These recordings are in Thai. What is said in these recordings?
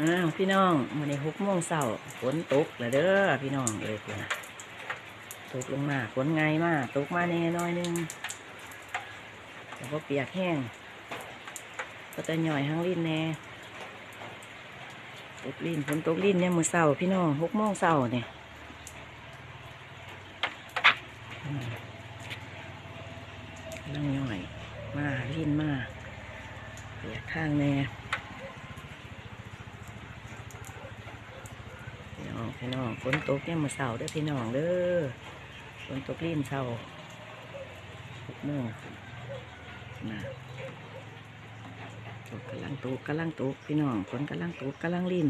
อ้าวพี่น้องวันนี้หกโมงเช้าฝนตกแล้วเด้อพี่น้องเลยคุณนะตกลงมาฝนไงมากตกมาแน่น้อยนึงแต่ว่าเปียกแห้งก็จะหน่อยทั้งลิ้นแน่ตกลิ้นฝนตกลิ้นเนี่ยมือเช้าพี่น้องหกโมงเช้าเนี่ยนั่งหน่อยมาลิ้นมาเปียกข้างแน่ พี่น้องฝนตกเนี่ยมาเสาเด้อพี่น้องเด้อฝนตกรีมเสาหกโมงนะตกกำลังตกกำลังตกพี่น้องฝนกำลังตกกำลังริน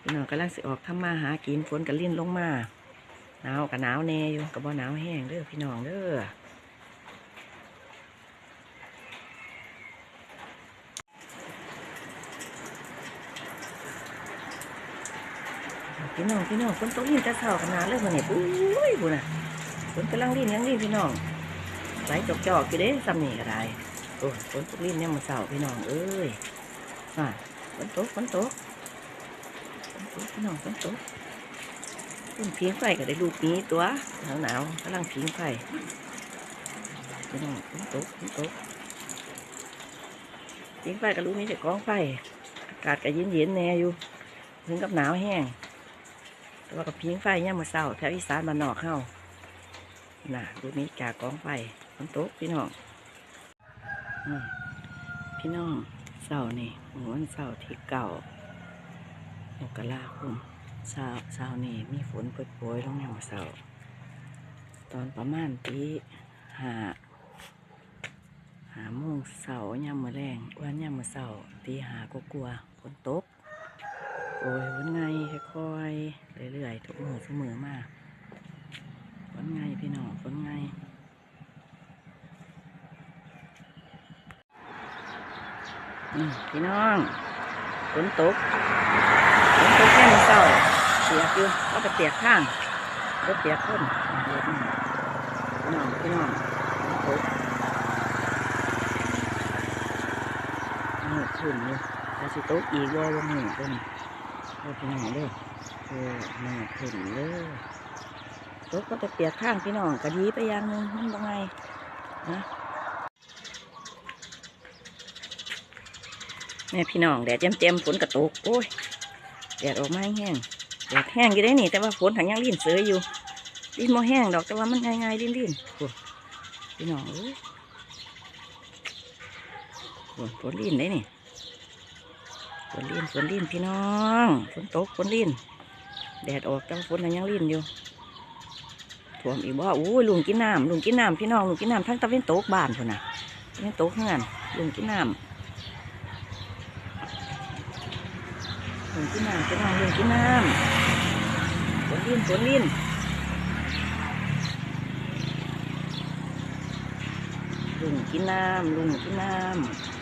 พี่น้องกำลังสิออกทำมาหากินฝนกำลินลงมาหนาวกับหนาวแน่อยู่กับบ่หนาวแห้งเด้อพี่น้องเด้อ พี่น้องพี่น้องฝนตกรินจะเสาขนาดเลยมันเนี่ยปุ้ยบุน่ะฝนกำลังรินยังรินพี่น้องไหลจอกจอกๆอยู่เด้ซ้ำนี่ก็ได้โอ้ยฝนตกรินเนี่ยามมาเสาพี่น้องเอ้ยอะฝนตกฝนตกฝนตกพี่น้องฝนตกฝนเพียงไฟก็ได้ลูกนี้ตัวหนาวหนาวกำลังเพียงไฟพี่น้องฝนตกฝนตกเพียงไฟกับลูกนี้จะกองไฟอากาศก็เย็นเย็นแน่อยู่ถึงกับหนาวแห้ง แต่ว่ากับพิงไฟเนี่ยมมาเศร้าแถวอีสานบ้านนอกเข้าน่ะดูนี้จากองไฟฝนตกพี่น้องอพี่น้องเศร้านี่หมู่วันเศร้าที่เก่ามกราคมเศร้าเศร้านี่มีฝนโปรยๆลงยามมาเศร้าตอนประมาณตีห้าหาโมงเสาร์ยามมือแรงวันยามมือเสาร์ตีหาก็กลัวฝนตก โอ้ยวันไงค่อยๆเรื่อยๆทุกมือเสมอมาวันไงพี่น้องวันไงพี่น้องฝนตกฝนตกแค่มือเศร้าเปียกอยู่ก็ไปเปียกข้างรถเปียกคนเปียกนี่พี่น้องพี่น้องฝนตกมืดขึ้นอยู่แต่สิตกอีกว่าวันหนึ่งตัวนี้ โอ้พี่น้องเด้อโอ้แม่ขึ้นเลยรถก็จะเปียกข้างพี่น้องกะดีไปอย่างนึงมันบ่ไงนะแม่พี่น้องแดดเต็มเต็มๆฝนกระตกโอ้ยแดดออกมาแห้งแดดแห้งอยู่ได้นี่ แต่ว่าฝนถังยังลิ่นเสืออยู่ลิ่นโมแห้งดอกแต่ว่ามันง่ายๆลิ่นๆพี่น้องเอ้ยฝนลิ่นได้นี่ ฝนลินฝนลินพี่น้องฝนตกฝนลินแดดออกแต่ฝนยังลินอยู่ท่วมอีกบ่อู้ยลุงกินน้ำลุงกินน้ำพี่น้องลุงกินน้ำทั้งตะเวนตกบ้านพุ่นน่ะตะเวนตกทั้งนั้นลุงกินน้ำลุงกินน้ำพี่น้องลุงกินน้ำฝนลินฝนลินลุงกินน้ำลุงกินน้ำ